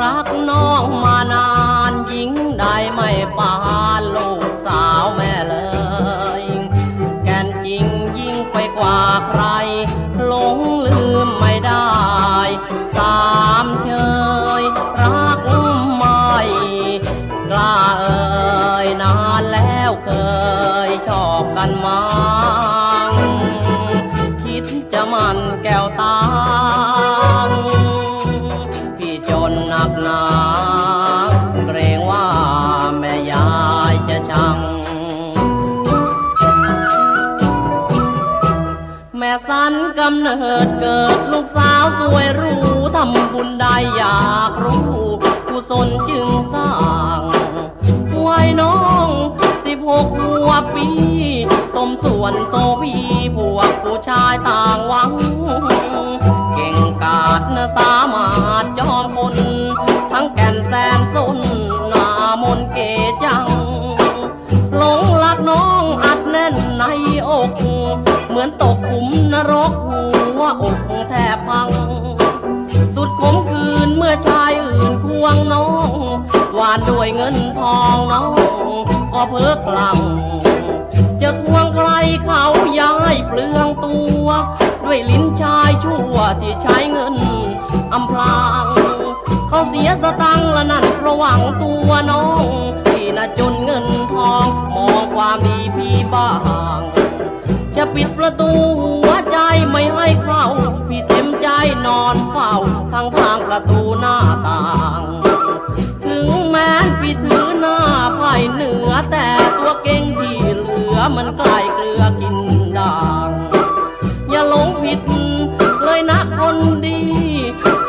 รักน้องมานานยิ่งได้ไม่ปานลูกสาวแม่เลย แกนจริงยิ่งไปกว่าใครหลงลืมไม่ได้ สามเชยรักไม่กล้าเอ่ยนานแล้วเคยชอบกันมาคิดจะมันแก้วตา แม่สันกำเนิดเกิดลูกสาวสวยรู้ทำบุญได้อยากรู้กุศลจึงสร้างไว้น้องสิบหกหัวปี สมส่วนโซพีพวกผู้ชายตา ตกขุมนรกหัวอกแทบพัง สุดขมคืนเมื่อชายอื่นควงน้องหวานด้วยเงินทองน้องก็เพิกพลังจะควงใครเขาย้ายเปลืองตัว ด้วยลิ้นชายชั่วที่ใช้เงินอำพราง เขาเสียสตังละนั่น ปิดประตูหัวใจไม่ให้เข้า พี่เต็มใจนอนเฝ้าทางทางประตูหน้าต่าง ถึงแม้นพี่ถือหน้าไพ่เหนือแต่ตัวเก่งที่เหลือมันกล้เกลือกินด่าง อย่าหลงผิดเลยนะคนดี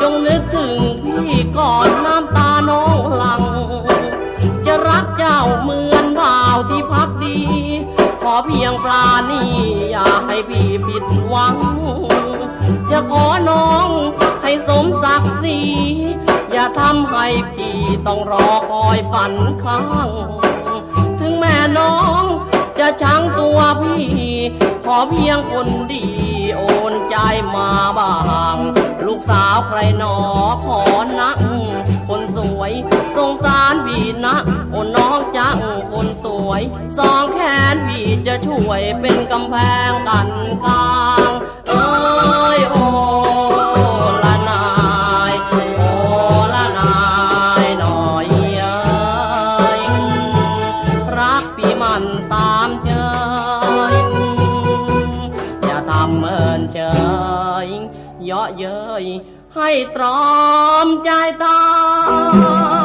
จงนึกถึงพี่ก่อนน้ำตาน้องหลัง จะรักเจ้าเหมือนบ่าวที่พักดี ขอเพียงปลา ดหวัง จะขอน้องให้สมศักดิ์ศรีอย่าทำให้พี่ต้องรอคอยฝันข้าง ถึงแม่น้องจะชังตัวพี่ ขอเพียงคนดีโอนใจมาบ้าง ลูกสาวใครหนอขอนัก คนสวยสงสารพี่นะโอ้น้องจังคนสวย สองแขนพี่จะช่วยเป็นกำแพงกันกล កយើយ ให้ตรอมใจตา